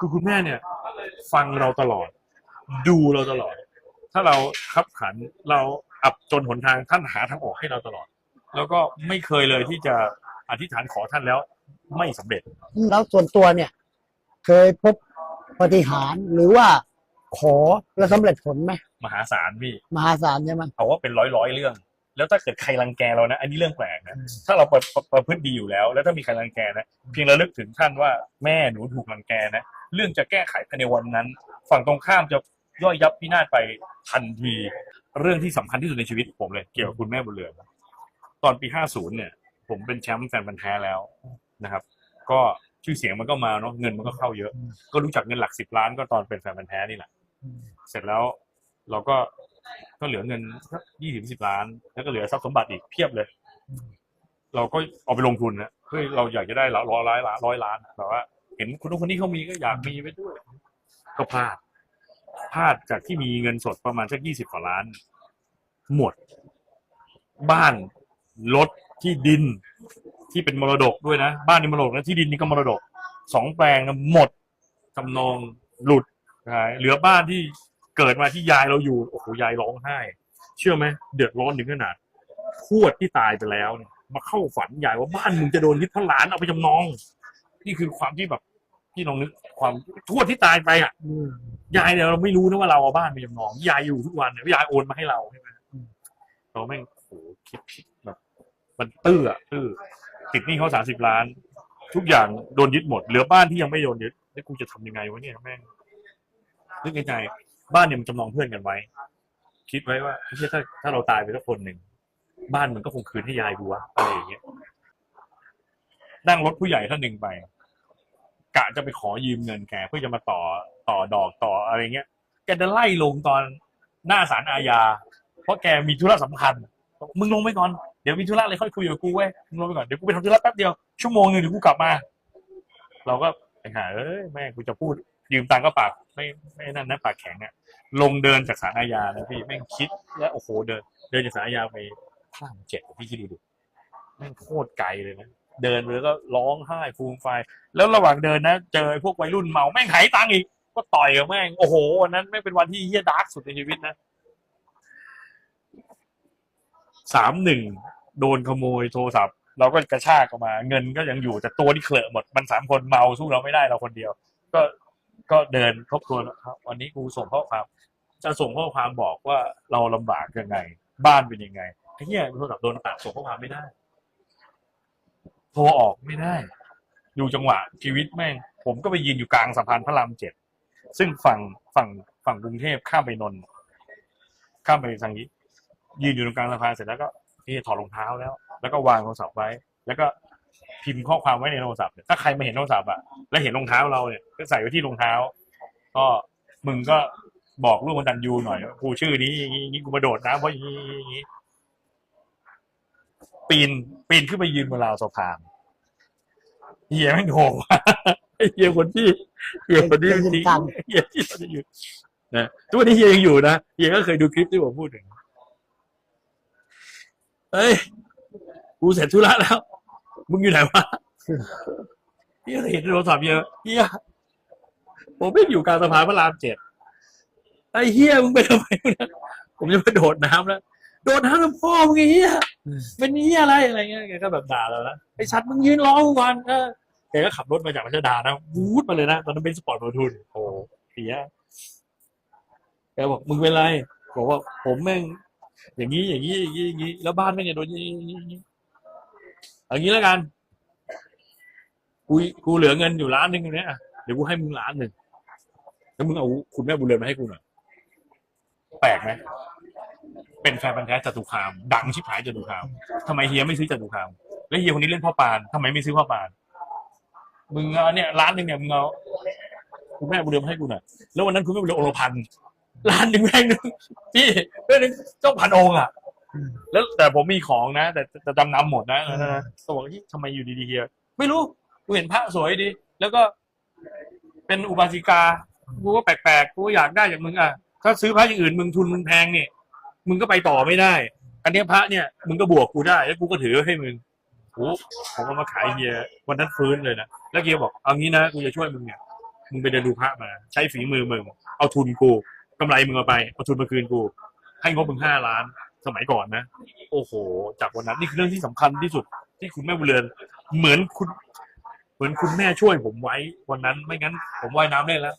คือคุณแม่เนี่ย ฟังเราตลอด ดูเราตลอด ถ้าเราขับขันเราอับจนหนทางท่านหาทางออกให้เราตลอด แล้วก็ไม่เคยเลยที่จะอธิษฐานขอท่านแล้ว ไม่สำเร็จ แล้วส่วนตัวเนี่ย เคยพบปฏิหารย์หรือว่าขอแล้วสำเร็จผลไหมมหาศาลพี่มหาศาลใช่ไหม เอาว่าเป็นร้อยร้อยๆเรื่อง แล้วถ้าเกิดใครรังแกเรานะ อันนี้เรื่องแปลกนะอืมถ้าเราประประประพฤติดีอยู่แล้ว แล้วถ้ามีใครรังแกนะเพียงระลึกถึงท่านว่าแม่หนูถูกรังแกนะเรื่องจะแก้ไขภายในวันนั้น ฝั่งตรงข้ามจะย่อยยับพินาศไปทันที เรื่องที่สำคัญที่สุดในชีวิตผมเลยเกี่ยวกับคุณแม่บุญเรือนตอนปี 50 เนี่ย ผมเป็นแชมป์แฟนพันธ์แท้แล้วนะครับ ก็ชื่อเสียงมันก็มาเนาะเงินมันก็เข้าเยอะ ก็รู้จักเงินหลักสิบล้านก็ตอนเป็นแฟนพันธ์แท้นี่แหละเสร็จแล้วเราก็ ก็เหลือเงินยี่สิบสิบล้าน แล้วก็เหลือทรัพย์สมบัติอีกเพียบเลย เราก็เอาไปลงทุนนะเพื่อเราอยากจะได้ร้อยล้านร้อยล้านแบบว่า เห็นคนนู้นคนนี้เขามีก็อยากมีไปด้วย ก็พลาดพลาดจากที่มีเงินสดประมาณสักยี่สิบกว่าล้าน หมด บ้านรถที่ดินที่เป็นมรดกด้วยนะ บ้านนี่มรดกนะที่ดินนี่ก็มรดกสองแปลงนะหมดจำนองหลุดใช่เหลือบ้านที่ เกิดมาที่ยายเราอยู่โอ้โหยายร้องไห้ เชื่อไหมเดือดร้อนถึงขนาดทวดที่ตายไปแล้วเนี่ยมาเข้าฝันยายว่าบ้านมึงจะโดนยึดเพราะหลานเอาไปจำนอง นี่คือความที่แบบที่ลองนึกความทวดที่ตายไปอะยายเนี่ยเราไม่รู้นะว่าเราเอาบ้านไปจำนองยายอยู่ทุกวันเนี่ยยายโอนมาให้เราใช่ไหมเราแม่งโอ้โหคิดผิดแบบมันตื้อตื้อติดหนี้เขาสามสิบล้าน ทุกอย่างโดนยึดหมดเหลือบ้านที่ยังไม่โดนยึดแล้วกูจะทำยังไงวะเนี่ยแม่งนึกในใจ บ้านเนี่ยมันจำนองเพื่อนกันไว้ คิดไว้ว่าไม่ใช่ถ้าถ้าเราตายไปสักคนหนึ่งบ้านมันก็คงคืนให้ยายกูวะอะไรอย่างเงี้ยนั่งรถผู้ใหญ่ท่านหนึ่งไปกะจะไปขอยืมเงินแกเพื่อจะมาต่อต่อดอกต่ออะไรเงี้ยแกจะไล่ลงตอนหน้าศาลอาญา เพราะแกมีธุระสำคัญ มึงลงไปก่อนเดี๋ยวมีธุระอะไรค่อยคุยกับกูเว้ยมึงลงไปก่อนเดี๋ยวกูไปทำธุระแป๊บเดียวชั่วโมงหนึ่งเดี๋ยวกูกลับมา เราก็ไปหาเอ้ยแม่กูจะพูดยืมตังค์ก็ปากไม่ไม่นั่นนะปากแข็งเนี่ย ลงเดินจากศาลอาญานะพี่แม่งคิดแล้วโอ้โหเดิน เดินจากศาลอาญาไปพระรามเจ็ดพี่คิดดูดิแม่งโคตรไกลเลยนะเดินไปแล้วก็ร้องไห้ฟูมไฟ แล้วระหว่างเดินนะ เจอพวกวัยรุ่นเมาแม่งหายตังอีก ก็ต่อยกับแม่งโอ้โหวันนั้นแม่งเป็นวันที่เฮี้ยดาร์กสุดในชีวิตนะสามหนึ่งโดนขโมยโทรศัพท์ เราก็กระชากออกมา เงินก็ยังอยู่แต่ตัวนี่เคลอะหมดมันสามคนเมาสู้เราไม่ได้เราคนเดียว ก็ก็เดินทบทวนครับวันนี้กูส่งข้อความ จะส่งข้อความบอกว่าเราลำบากยังไง บ้านเป็นยังไงไอ้เหี้ยโทรศัพท์โดนตัดส่งข้อความไม่ได้โทรออกไม่ได้ ดูจังหวะชีวิตแม่ง ผมก็ไปยืนอยู่กลางสะพานพระรามเจ็ดซึ่งฝั่งฝั่งฝั่งกรุงเทพข้ามไปนนท์ข้ามไปทางนี้ ยืนอยู่ตรงกลางสะพานเสร็จแล้วก็นี่ถอดรองเท้าแล้ว แล้วก็วางโทรศัพท์ไว้ แล้วก็พิมพ์ข้อความไว้ในโทรศัพท์เนี่ยถ้าใครมาเห็นโทรศัพท์อะแล้วเห็นรองเท้าเราเนี่ยก็ใส่ไว้ที่รองเท้า ก็มึงก็ บอกลูกมันดันยูหน่อยว่ากูชื่อนี้อย่างนี้อย่างนี้กูมาโดดน้ำเพราะอย่างนี้อย่างนี้ปีนปีนขึ้นไปยืนบนราวสะพานเฮียแม่งโหว่ะไอ้เฮียคนที่เฮียคนที่ทิ้งเฮียที่เราจะอยู่นะทุกวันนี้เฮียยังอยู่นะเฮียก็เคยดูคลิปที่ผมพูดถึงเฮ้ยกูเสร็จธุระแล้ว มึงอยู่ไหนวะเฮียเห็นโทรศัพท์เยอะเฮียผมไม่อยู่กลางสะพานพระรามเจ็ด ไอ้เฮียมึงไปทำไมวะผมจะไปโดดน้ำแล้วโดดน้ำกับพ่อมึงไอ้เฮียเป็นนี้ยอะไรอะไรเงี้ยแกก็แบบด่าเรานะไอ้ชัดมึงยืนรอกูก่อนเออแกก็ขับรถมาจากรัชดานะวูดมาเลยนะตอนนั้นเป็นสปอร์ตโมทุนโอ้เสียแกบอกมึงเป็นไรบอกว่าผมแม่งอย่างนี้อย่างนี้อย่างนี้อย่างนี้แล้วบ้านแม่งจะโดนอย่างนี้อย่างนี้อย่างนี้แล้วกันกูกูเหลือเงินอยู่ล้านหนึ่งตรงเนี้ยอะเดี๋ยวกูให้มึงล้านหนึ่งแล้วมึงเอาคุณแม่บุญเรือนมาให้กูหน่อย แปลกไหมเป็นแฟนพันธ์แท้จตุคาม ดังชิบหายจตุคามทำไมเฮียไม่ซื้อจตุคาม แล้วเฮียคนนี้เล่นพ่อปานทำไมไม่ซื้อพ่อปานมึงเอาเนี่ยร้านหนึ่งเนี่ยมึงเอาคุณแม่บุญเรือนมให้กูหน่อยแล้ววันนั้นคุณแม่บุญเรือนโอรพันร้านหนึ่งแม่งหนึงพี่เรื่องนึงเจ้าพันองค์อะแล้วแต่ผมมีของนะ แต่แต่จำนำหมดนะเออก็บอกที่ทำไมอยู่ดีๆเฮียไม่รู้กูเห็นพระสวยดี แล้วก็เป็นอุบาสิกากูก็แปลกๆกูอยากได้จากมึงอะ ถ้าซื้อพระอย่างอื่นมึงทุนมึงแพงเนี่ยมึงก็ไปต่อไม่ได้ อันเนี้ยพระเนี่ยมึงก็บวกกูได้ แล้วกูก็ถือให้มึงโอ้ผมก็มาขายเฮียวันนั้นฟื้นเลยนะแล้วเฮียบอกเอางี้นะกูจะช่วยมึงเนี่ยมึงไปเดินดูพระมา ใช้ฝีมือมึงเอาทุนกูกำไรมึงเอาไปเอาทุนมาคืนกู ให้งบมึงห้าล้านสมัยก่อนนะ โอ้โห จากวันนั้นนี่คือเรื่องที่สำคัญที่สุดที่คุณแม่บุเรือน เหมือนคุณ เหมือนคุณแม่ช่วยผมไว้วันนั้นไม่งั้น ผมว่ายน้ำได้แล้ว